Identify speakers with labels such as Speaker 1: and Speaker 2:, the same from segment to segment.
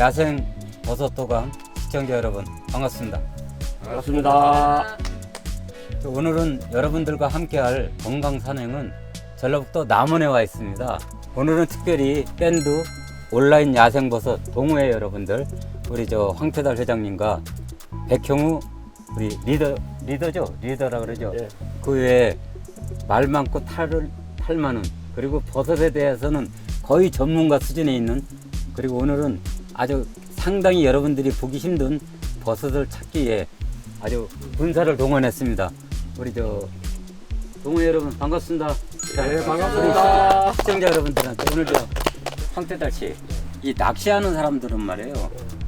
Speaker 1: 야생 버섯 도감 시청자 여러분 반갑습니다.
Speaker 2: 반갑습니다.
Speaker 1: 오늘은 여러분들과 함께할 건강 산행은 전라북도 남원에 와 있습니다. 오늘은 특별히 밴드 온라인 야생 버섯 동호회 여러분들 우리 저 황태달 회장님과 백형우 우리 리더 리더죠 리더라 그러죠.
Speaker 2: 예.
Speaker 1: 그 외에 말 많고 탈을 탈 많은 그리고 버섯에 대해서는 거의 전문가 수준에 있는 그리고 오늘은 아주 상당히 여러분들이 보기 힘든 버섯을 찾기 위해 아주 군사를 동원했습니다. 우리 저 동호 여러분 반갑습니다. 자,
Speaker 2: 네, 반갑습니다.
Speaker 1: 시- 시청자 여러분들한테 오늘 저 황태달 씨, 이 낚시하는 사람들은 말이에요.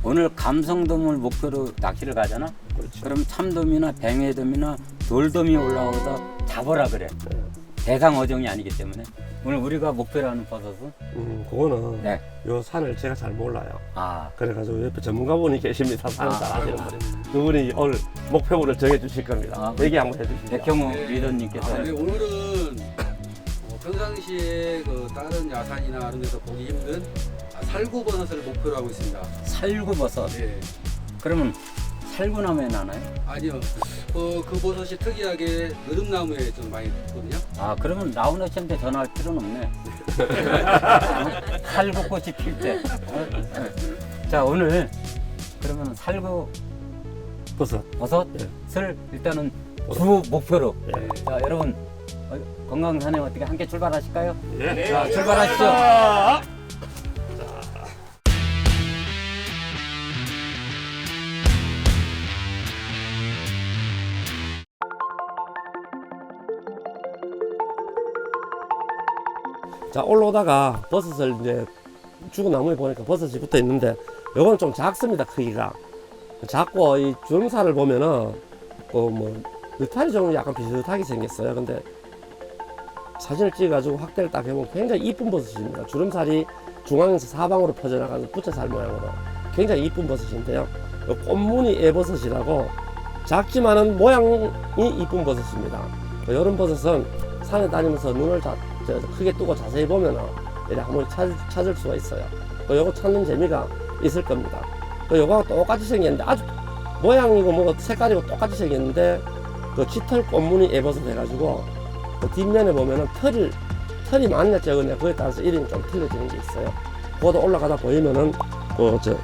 Speaker 1: 오늘 감성돔을 목표로 낚시를 가잖아.
Speaker 2: 그렇죠.
Speaker 1: 그럼 참돔이나 뱅에돔이나 돌돔이 올라오다 잡아라 그래.
Speaker 2: 네.
Speaker 1: 대상 어종이 아니기 때문에 오늘 우리가 목표로 하는 버섯은
Speaker 2: 음, 그거는
Speaker 1: 네.
Speaker 2: 요 산을 제가 잘 몰라요.
Speaker 1: 아
Speaker 2: 그래가지고 옆에 전문가분이 계십니다. 산을
Speaker 1: 아,
Speaker 2: 잘 아시는 분이. 그분이 오늘 목표물을 정해주실 겁니다.
Speaker 1: 아,
Speaker 2: 얘기 한번 해주시죠.
Speaker 1: 백형우 리더님께서
Speaker 3: 네, 오늘은 어, 평상시에 그 다른 야산이나 이런 데서 보기 힘든 아, 살구버섯을 목표로 하고 있습니다.
Speaker 1: 살구버섯.
Speaker 3: 예.
Speaker 1: 그러면 살구나무에 나나요?
Speaker 3: 아니요. 어, 그 버섯이 특이하게 느릅나무에 좀 많이 있거든요.
Speaker 1: 아 그러면 나훈아 씨한테 전화할 필요는 없네. 살구 꽃이 필 때. 자 오늘 그러면 살구
Speaker 2: 버섯.
Speaker 1: 버섯을 일단은 주 목표로.
Speaker 2: 예.
Speaker 1: 자 여러분 어, 건강 산행 어떻게 함께 출발하실까요?
Speaker 2: 예.
Speaker 1: 자 출발하시죠.
Speaker 2: 자 올라오다가 버섯을 이제 죽은 나무에 보니까 버섯이 붙어 있는데 요건 좀 작습니다 크기가. 작고 이 주름살을 보면은 그뭐 느타리 종류 약간 비슷하게 생겼어요. 근데 사진을 찍어가지고 확대를 딱 해보면 굉장히 이쁜 버섯입니다. 주름살이 중앙에서 사방으로 퍼져나가는 부채살 모양으로 굉장히 이쁜 버섯인데요. 요 꽃무늬 애버섯이라고 작지만은 모양이 이쁜 버섯입니다. 이런 버섯은 산에 다니면서 눈을 자, 저, 크게 뜨고 자세히 보면은 이렇게 한번 찾, 찾을 수가 있어요. 또 요거 찾는 재미가 있을 겁니다. 또 요거하고 똑같이 생겼는데 아주 모양이고 뭐 색깔이고 똑같이 생겼는데 그 짙을 꽃무늬 애버섯 해가지고 그 뒷면에 보면은 털이 털이 많냐 적으냐 그에 따라서 이름이 좀 틀려지는 게 있어요. 그것도 올라가다 보이면은 그저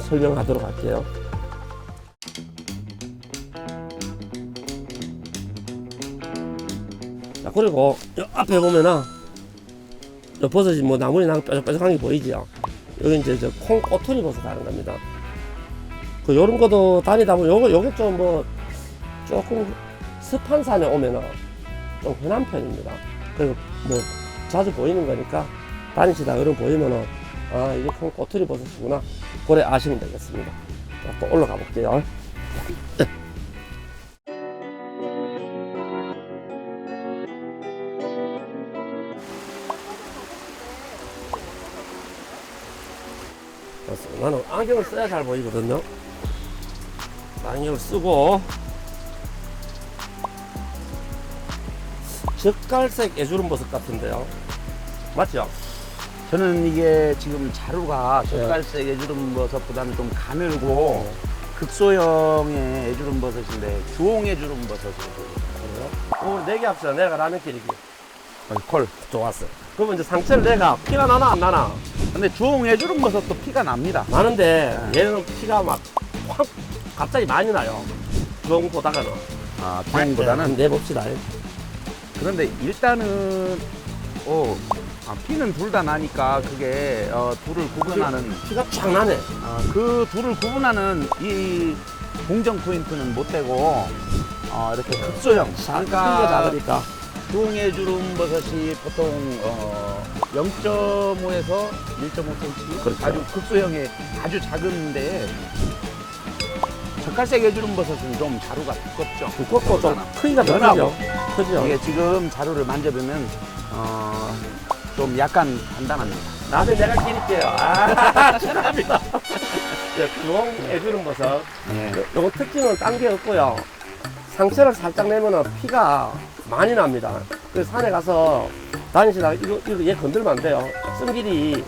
Speaker 2: 설명하도록 할게요. 그리고 요 앞에 보면은 저 버섯이 뭐 나무에 나 뾰족뾰족한 게 보이죠 여기 이제 저 콩 꼬투리 버섯 하는 겁니다. 그 요런 것도 다니다 보면 요거 요게 좀 뭐 조금 습한 산에 오면은 좀 흔한 편입니다. 그리고 뭐 자주 보이는 거니까 다니시다 그런 보이면은 아 이게 콩 꼬투리 버섯이구나. 그래 아시면 되겠습니다. 자, 또 올라가 볼게요. 그 나는 안경을 써야 잘 보이거든요. 안경을 쓰고 젓갈색 애주름 버섯 같은데요. 맞죠?
Speaker 4: 저는 이게 지금 자루가 젓갈색 애주름 버섯보다는 좀 가늘고 극소형의 애주름 버섯인데 주홍 애주름
Speaker 2: 그래요? 오늘 네개 합시다. 내가 라면 끓이기.
Speaker 4: 콜.
Speaker 2: 좋았어. 그러면 이제 상체를 내가 피가 나나 안 나나?
Speaker 4: 근데 주홍 애주름 버섯도 피가 납니다.
Speaker 2: 나는데 얘는 피가 막 확 갑자기 많이 나요. 주홍 보다가는.
Speaker 4: 아, 주홍보다는.
Speaker 2: 내봅시다.
Speaker 4: 그런데 일단은 어, 아, 피는 둘 다 나니까 그게 어, 둘을 구분하는
Speaker 2: 피가 쫙 나네.
Speaker 4: 어, 그 둘을 구분하는 이 공정 포인트는 못 되고 어, 이렇게 극소형 그러니까
Speaker 2: 작으니까.
Speaker 4: 주홍의 주름 버섯이 보통 어, 0.5에서 1.5cm
Speaker 2: 그렇죠.
Speaker 4: 아주 극소형의 아주 작은데 젓갈색 애주름 버섯은 좀 자루가 두껍죠.
Speaker 2: 두껍고 좀 크기가 더
Speaker 4: 연하고.
Speaker 2: 크죠. 크죠.
Speaker 4: 이게 지금 자루를 만져보면 어, 좀 약간 단단합니다.
Speaker 2: 나중에 내가 끼릴게요. 아, 죄송합니다. 예, 주홍 애주름 버섯.
Speaker 4: 예.
Speaker 2: 요- 요거 특징은 딴 게 없고요. 상체를 살짝 내면은 피가 많이 납니다. 그래서 산에 가서 다니시다가 이거, 이거 얘 건들면 안 돼요. 쓴길이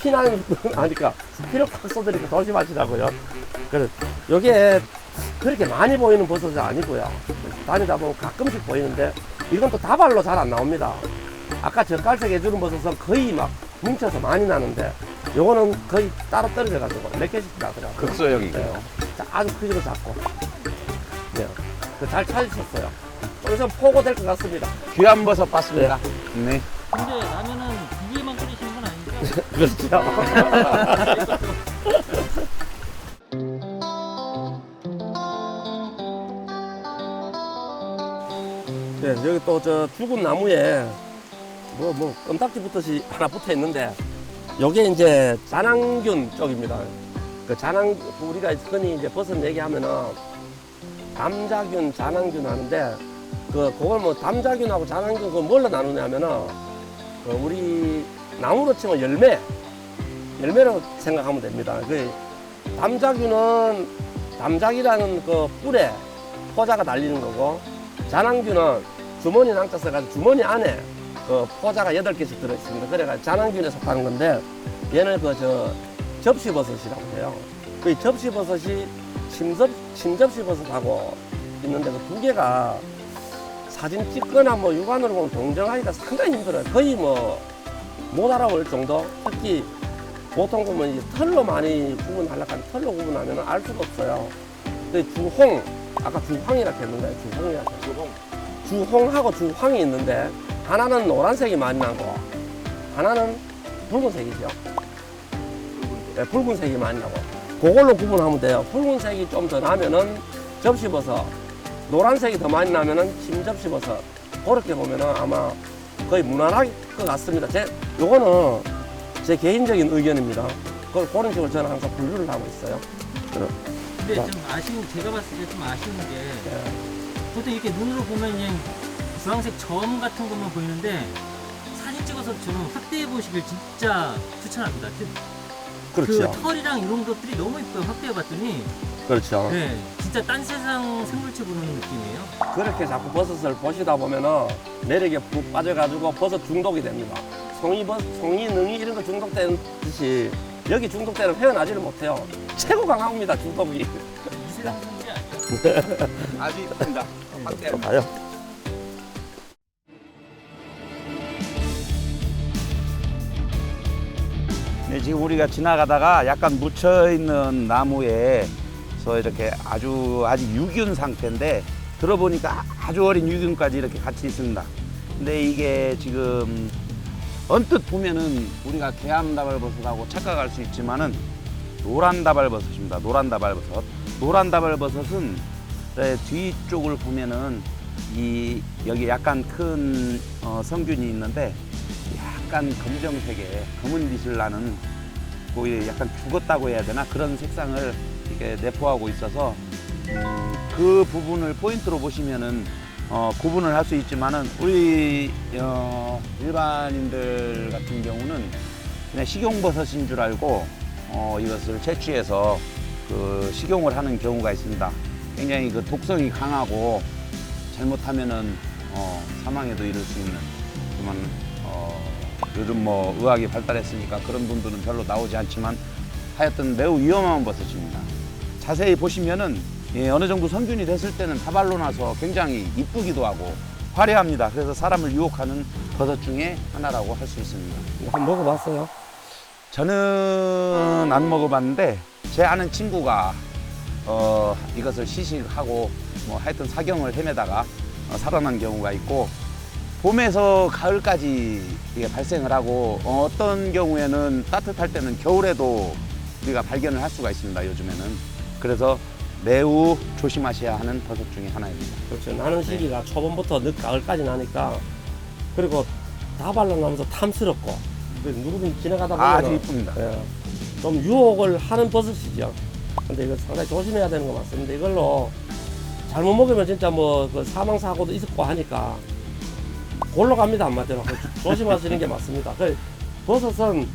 Speaker 2: 피난 하니까 피를 팍 쏟으니까 조심하시라고요. 그래 요게 그렇게 많이 보이는 버섯이 아니고요. 다니다 보면 가끔씩 보이는데 이건 또 다발로 잘 안 나옵니다. 아까 젓갈색 해주는 버섯은 거의 막 뭉쳐서 많이 나는데 요거는 거의 따로 떨어져 가지고 몇 개씩 나더라고요.
Speaker 4: 극소형이고요.
Speaker 2: 자, 아주 크기도 작고. 네. 그잘 찾으셨어요. 좀 있으면 포고 될 것 같습니다.
Speaker 4: 귀한 버섯 봤습니다. 네.
Speaker 5: 근데 라면은 두 개만 끓이시는 건 아니죠?
Speaker 2: 그렇죠. 네, 여기 또 저 죽은 나무에 뭐, 뭐, 껌딱지 붙듯이 하나 붙어 있는데, 요게 이제 잔항균 쪽입니다. 그 잔항, 우리가 흔히 이제 버섯 얘기하면은 담자균, 잔항균 하는데, 그, 그걸 뭐 담자균하고 잔항균 그걸 뭘로 나누냐면은, 그 우리 나무로 치면 열매, 열매라고 생각하면 됩니다. 그 담자균은 담작이라는 그 뿔에 포자가 달리는 거고 잔항균은 주머니 낭자 써가지고 주머니 안에 그 포자가 여덟 개씩 들어있습니다. 그래가 잔항균에 속하는 건데 얘는 그 저 접시버섯이라고 해요. 그 접시버섯이 침접, 침접시버섯하고 있는데 그 두 개가 사진 찍거나 뭐 육안으로 보면 동정하기가 상당히 힘들어요. 거의 뭐 못 알아볼 정도. 특히 보통 보면 이제 털로 많이 구분하려고 하면 털로 구분하면 알 수가 없어요. 근데 주홍, 아까 주황이라고 했는데 주홍이라고 주홍. 주홍하고 주황이 있는데 하나는 노란색이 많이 나고 하나는 붉은색이죠. 네, 붉은색이 많이 나고 그걸로 구분하면 돼요. 붉은색이 좀 더 나면은 접시버섯, 노란색이 더 많이 나면은 침접시버섯. 그렇게 보면은 아마 거의 무난할 것 같습니다. 제 요거는 제 개인적인 의견입니다. 그걸 그런 식으로 저는 항상 분류를 하고 있어요.
Speaker 5: 근데 좀 아쉬운 제가 봤을 때 좀 아쉬운 게
Speaker 2: 예.
Speaker 5: 보통 이렇게 눈으로 보면 그냥 주황색 점 같은 것만 보이는데 사진 찍어서 저는 확대해 보시길 진짜 추천합니다. 그,
Speaker 2: 그렇죠.
Speaker 5: 그 털이랑 이런 것들이 너무 이뻐요. 확대해 봤더니
Speaker 2: 그렇죠.
Speaker 5: 네, 진짜 딴 세상 생물체 보는 느낌이에요.
Speaker 2: 그렇게 자꾸 버섯을 보시다 보면은 매력에 푹 빠져가지고 버섯 중독이 됩니다. 송이 버 송이 능이 이런 거 중독되듯이 여기 중독되는 헤어나지를 못해요. 최고 강합니다 중독이.
Speaker 5: 이 세상 생물이 아니에요.
Speaker 4: 아주 이쁩니다. 확대.
Speaker 2: 가요.
Speaker 4: 지금 우리가 지나가다가 약간 묻혀 있는 나무에서 이렇게 아주 아직 유균 상태인데 들어보니까 아주 어린 유균까지 이렇게 같이 있습니다. 근데 이게 지금 언뜻 보면은 우리가 개암 다발버섯하고 착각할 수 있지만은 노란 다발버섯입니다. 노란 다발버섯. 노란 다발버섯은 네, 뒤쪽을 보면은 이 여기 약간 큰 어, 성균이 있는데 약간 검정색의 검은 빛을 나는 거의 약간 죽었다고 해야 되나 그런 색상을 이렇게 내포하고 있어서 음, 그 부분을 포인트로 보시면은 어, 구분을 할 수 있지만은 우리 어, 일반인들 같은 경우는 그냥 식용버섯인 줄 알고 어, 이것을 채취해서 그 식용을 하는 경우가 있습니다. 굉장히 그 독성이 강하고 잘못하면은 어, 사망에도 이를 수 있는 그만 어, 요즘 뭐 의학이 발달했으니까 그런 분들은 별로 나오지 않지만 하여튼 매우 위험한 버섯입니다. 자세히 보시면은 예, 어느 정도 성균이 됐을 때는 다발로 나서 굉장히 이쁘기도 하고 화려합니다. 그래서 사람을 유혹하는 버섯 중에 하나라고 할 수 있습니다.
Speaker 2: 한번 먹어봤어요.
Speaker 4: 저는 안 먹어봤는데 제 아는 친구가 어, 이것을 시식하고 뭐 하여튼 사경을 헤매다가 어, 살아난 경우가 있고 봄에서 가을까지 이게 발생을 하고 어, 어떤 경우에는 따뜻할 때는 겨울에도 우리가 발견을 할 수가 있습니다. 요즘에는 그래서 매우 조심하셔야 하는 버섯 중에 하나입니다.
Speaker 2: 그렇죠. 나는 시기가 초봄부터 늦 가을까지 나니까 그리고 다발로 나면서 탐스럽고 그 누구든 지나가다
Speaker 4: 아주
Speaker 2: 보면
Speaker 4: 이쁩니다.
Speaker 2: 예, 좀 유혹을 하는 버섯이죠. 근데 이거 상당히 조심해야 되는 거 맞습니다. 이걸로 잘못 먹으면 진짜 뭐 그 사망 사고도 있었고 하니까 골로 갑니다 한마디로 그 조심하시는 게 맞습니다. 그 버섯은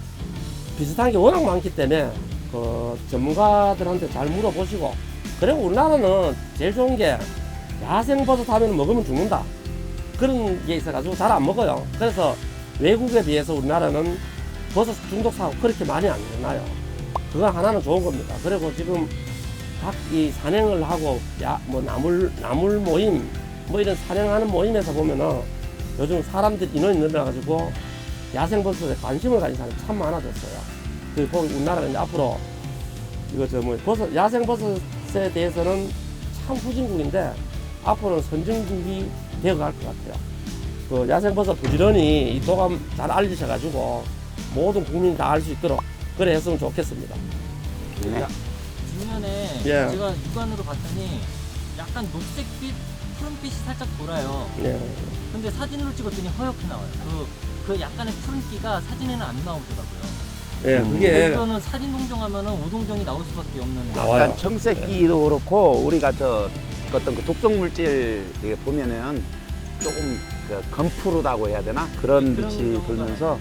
Speaker 2: 비슷한 게 워낙 많기 때문에 그 전문가들한테 잘 물어보시고 그리고 우리나라는 제일 좋은 게 야생 버섯 하면 먹으면 죽는다 그런 게 있어가지고 잘 안 먹어요. 그래서 외국에 비해서 우리나라는 버섯 중독 사고 그렇게 많이 안 일어나요. 그거 하나는 좋은 겁니다. 그리고 지금 각 이 산행을 하고 야 뭐 나물 나물 모임 뭐 이런 산행하는 모임에서 보면은 요즘 사람들 인원이 늘어나가지고 야생 버섯에 관심을 가진 사람이 참 많아졌어요. 그 보기 우리나라가 이제 앞으로 이거 저 뭐 버섯 야생 버섯에 대해서는 참 후진국인데 앞으로는 선진국이 되어갈 것 같아요. 그 야생 버섯 부지런히 이 도감 잘 알리셔가지고 모든 국민이 다 알 수 있도록 그래 했으면 좋겠습니다.
Speaker 4: 네.
Speaker 5: 뒷면에
Speaker 2: 예.
Speaker 5: 제가 육안으로 봤더니 약간 녹색빛, 푸른빛이 살짝 돌아요.
Speaker 2: 네.
Speaker 5: 근데 사진으로 찍었더니 허옇게 나와요. 그, 그 약간의 푸른기가 사진에는 안 나오더라고요.
Speaker 2: 예, 그게
Speaker 5: 이거는 사진 동정하면은 우동정이 나올 수밖에 없는.
Speaker 2: 나와요.
Speaker 4: 약간 청색기도 그렇고 우리가 저 어떤 그 독성 물질 이게 보면은 조금 그 검푸르다고 해야 되나 그런
Speaker 5: 그런
Speaker 4: 빛이
Speaker 5: 경우가
Speaker 4: 돌면서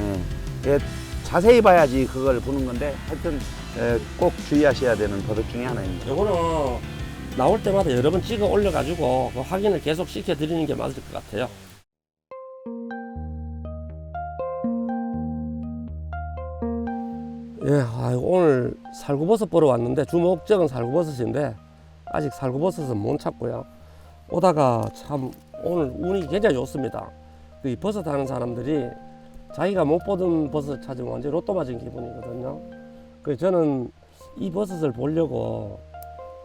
Speaker 4: 예, 예, 자세히 봐야지 그걸 보는 건데 하여튼 예, 꼭 주의하셔야 되는 버릇 중에 하나입니다.
Speaker 2: 요거는 나올 때마다 여러 번 찍어 올려가지고 그 확인을 계속 시켜드리는 게 맞을 것 같아요. 예, 아이고, 오늘 살구버섯 보러 왔는데 주 목적은 살구버섯인데 아직 살구버섯은 못 찾고요. 오다가 참 오늘 운이 굉장히 좋습니다. 이 버섯 하는 사람들이 자기가 못 보던 버섯 찾으면 완전 로또 맞은 기분이거든요. 그 저는 이 버섯을 보려고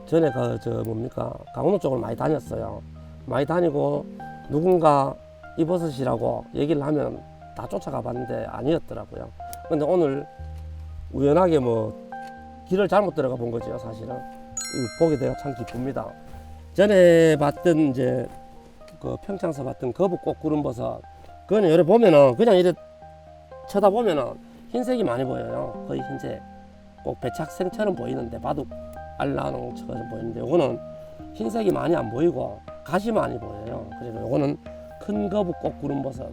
Speaker 2: 전에 그 저 뭡니까 강원도 쪽을 많이 다녔어요. 많이 다니고 누군가 이 버섯이라고 얘기를 하면 다 쫓아가 봤는데 아니었더라고요. 근데 오늘 우연하게 뭐 길을 잘못 들어가 본 거죠 사실은. 보게 되어 참 기쁩니다. 전에 봤던 이제 그 평창서 봤던 거북 꽃 구름 버섯 그거는 여기 보면은 그냥 이래 쳐다보면은 흰색이 많이 보여요. 거의 흰색. 꼭 배착생처럼 보이는데 바둑 알라농처럼 보이는데 요거는 흰색이 많이 안 보이고 가시 많이 보여요. 그리고 요거는 큰 거북 꽃구름버섯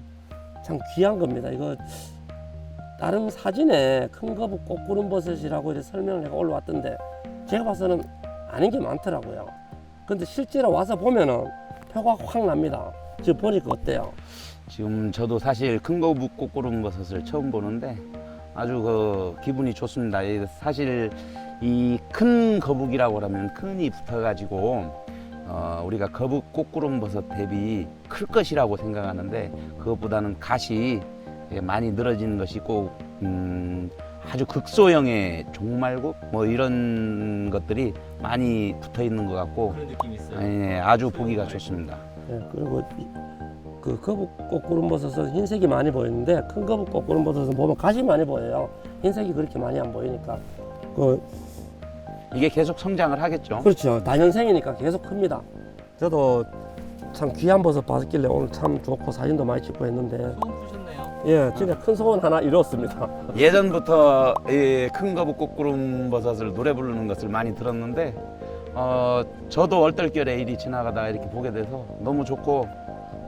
Speaker 2: 참 귀한 겁니다. 이거 다른 사진에 큰 거북 꽃구름버섯이라고 이렇게 설명을 해가 올라왔던데 제가 봐서는 아닌 게 많더라고요. 근데 실제로 와서 보면은 표가 확 납니다. 지금 보니까 어때요?
Speaker 4: 지금 저도 사실 큰 거북 꼬꾸름 버섯을 처음 보는데 아주 그 기분이 좋습니다. 이 사실 이 큰 거북이라고 하면 큰이 붙어가지고 어, 우리가 거북 꼬꾸름 버섯 대비 클 것이라고 생각하는데 그것보다는 가시 예, 많이 늘어지는 것이 꼭 음, 아주 극소형의 종말국 뭐 이런 것들이 많이 붙어 있는 것 같고
Speaker 5: 그런 느낌이 있어요.
Speaker 4: 예, 아주 보기가 좋습니다.
Speaker 2: 예, 그리고 이- 그 거북 꽃구름 버섯은 흰색이 많이 보이는데 큰 거북 꽃구름 버섯은 보면 가시 많이 보여요. 흰색이 그렇게 많이 안 보이니까. 그
Speaker 4: 이게 계속 성장을 하겠죠.
Speaker 2: 그렇죠. 다년생이니까 계속 큽니다. 저도 참 귀한 버섯 봤길래 오늘 참 좋고 사진도 많이 찍고 했는데
Speaker 5: 소음 푸셨네요.
Speaker 2: 예, 진짜 큰 소원 하나 이뤘습니다.
Speaker 4: 예전부터 이 큰 거북 꽃구름 버섯을 노래 부르는 것을 많이 들었는데 어, 저도 얼떨결에 일이 지나가다가 이렇게 보게 돼서 너무 좋고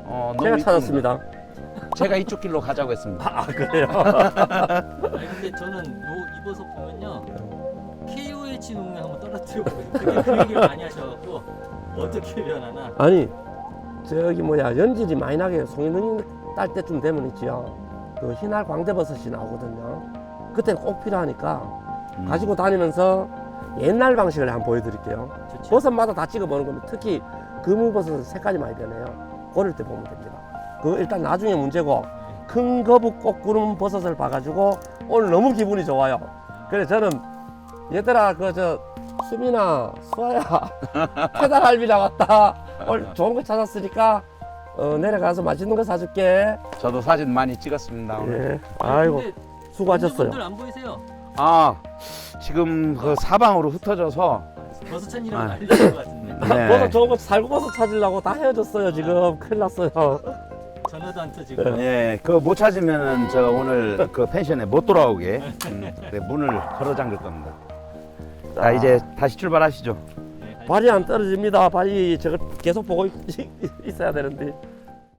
Speaker 4: 어, 너무
Speaker 2: 제가
Speaker 4: 이쁩니다.
Speaker 2: 찾았습니다.
Speaker 4: 제가 이쪽 길로 가자고 했습니다.
Speaker 2: 아, 그래요?
Speaker 5: 아니 근데 저는 요 입어서 보면요 KOH 농에 한번 떨어뜨려 보고 되게 그 얘기를 많이 하셔갖고 어떻게 변하나
Speaker 2: 아니, 저기 뭐야, 연질이 많이 나게 송이능이 딸 때쯤 되면 있지요. 그 흰알 광대버섯이 나오거든요. 그때 꼭 필요하니까
Speaker 4: 음.
Speaker 2: 가지고 다니면서 옛날 방식을 한번 보여드릴게요.
Speaker 5: 좋죠.
Speaker 2: 버섯마다 다 찍어보는 겁니다. 특히 그무버섯은 색깔이 많이 변해요. 고를 때 보면 됩니다. 그 일단 나중에 문제고 큰 거북 꽃구름 버섯을 봐가지고 오늘 너무 기분이 좋아요. 그래 저는 얘들아 그 저 수민아 수아야 페달 할비라 왔다. 오늘 좋은 거 찾았으니까 어, 내려가서 맛있는 거 사줄게.
Speaker 4: 저도 사진 많이 찍었습니다. 오늘.
Speaker 2: 예. 아이고
Speaker 5: 근데
Speaker 2: 수고하셨어요.
Speaker 5: 분들 안 보이세요?
Speaker 4: 아 지금 그 사방으로 흩어져서
Speaker 5: 버섯 찬이랑
Speaker 4: 아.
Speaker 5: 난리날 것 같은데
Speaker 4: 네.
Speaker 2: 버섯 좋은 거 살고 버섯 찾으려고 다 헤어졌어요 지금 큰일 났어요.
Speaker 5: 전화도 안
Speaker 2: 네.
Speaker 5: 터지고
Speaker 4: 예, 그거 못 찾으면은 저 오늘 그 펜션에 못 돌아오게 음, 네, 문을 걸어 잠글 겁니다. 자 이제 다시 출발하시죠.
Speaker 5: 네,
Speaker 2: 발이 안 떨어집니다. 발이 저걸 계속 보고 있, 있어야 되는데.